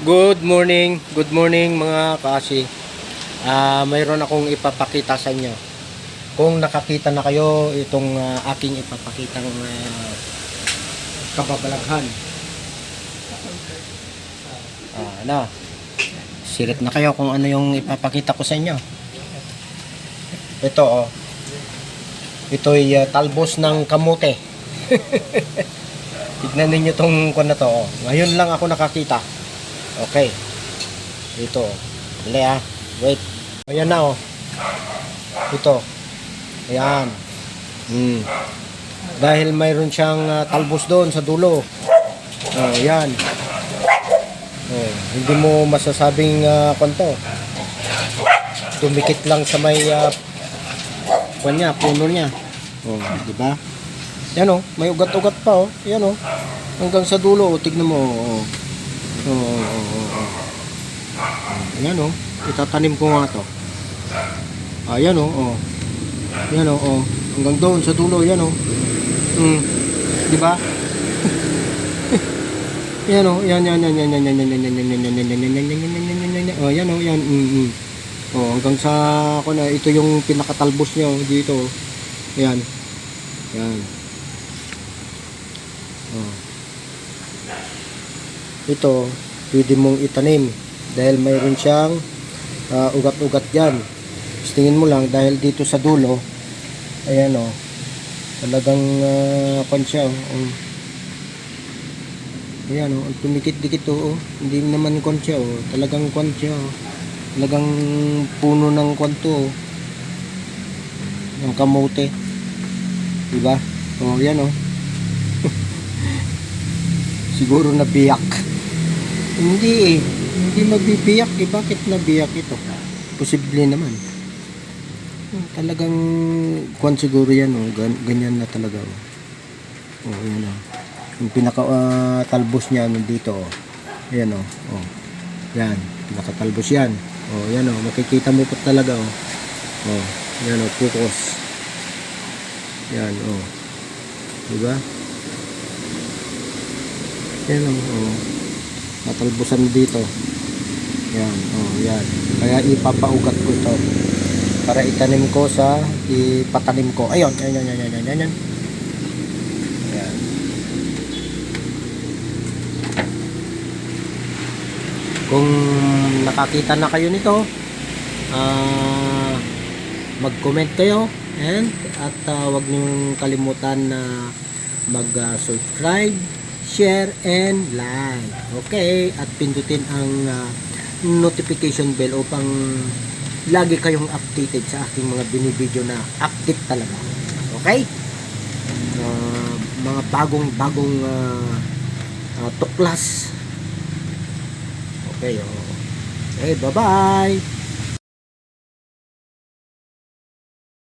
Good morning, good morning mga kasi. Ah, mayroon akong ipapakita sa inyo. Kung nakakita na kayo itong ah, aking ipapakitang uh, kababalaghan. Ah, ano? Sirit na kayo kung ano yung ipapakita ko sa inyo. Ito oh. Ito'y ah, talbos ng kamote. Tignan ninyo tong kung na to. Oh. Ngayon lang ako nakakita. Okay. Ito. Dali ah. Wait. Ayan na oh. Ito. Ayan. Hmm. Dahil mayroon siyang ah, talbos doon sa dulo. Oh, ayan. Oh, hindi mo masasabing uh, kwanto. Tumikit lang sa may uh, kwan niya, puno niya. Oh, di ba? Yan oh, may ugat-ugat pa oh. Yan oh. Hanggang sa dulo, oh, tignan mo. Oh. Oo, oo. Ayan o. Itatanim ko nga to. Ayan o. Oh. Ayan o. Oh. Hanggang doon sa dulo. Ayan o. Hmm. Di ba? Ayan o. Yan, yan, yan, yan, yan, yan, yan, yan, yan, yan, yan, yan, yan, yan, yan, yan, yan, Oh, yan. Mm, mm. Oh, hanggang sa ako na ito yung pinakatalbos niya oh, dito. Ayan. Ayan. Oh ito pwede mong itanim dahil mayroon siyang uh, ugat-ugat dyan Tapos tingin mo lang dahil dito sa dulo ayan o talagang uh, kwan siya oh. Um, ayan o tumikit-dikit o oh. hindi naman kwan siya oh. talagang kwan siya oh. talagang puno ng kwan to oh. ng kamote diba o oh, yan o oh. siguro nabiyak hindi eh. Hindi mabibiyak eh. Bakit nabiyak ito? Posible naman. Hmm, Talagang kwan siguro yan oh. Gan ganyan na talaga oh. Oh, yan oh. Yung pinaka ah, talbos niya nandito oh. Ayan oh. Oh. Yan, pinakatalbos yan. Oh, yan oh. Makikita mo pa talaga oh. Oh, yan oh, focus. Yan oh. Diba? Yan oh. oh talbusan dito. Yan oh yan. Kaya ipapaugat ko ito para itanim ko sa ipatanim ko. Ayun yan yan yan yan yan kung nakakita na kayo nito ah, uh, mag comment kayo and, at ah, uh, wag niyong kalimutan na mag uh, subscribe share and like. Okay, at pindutin ang uh, notification bell upang lagi kayong updated sa aking mga binibideo na update talaga. Okay? Uh, mga bagong bagong uh, uh, tuklas. Okay, oh. Okay, bye-bye.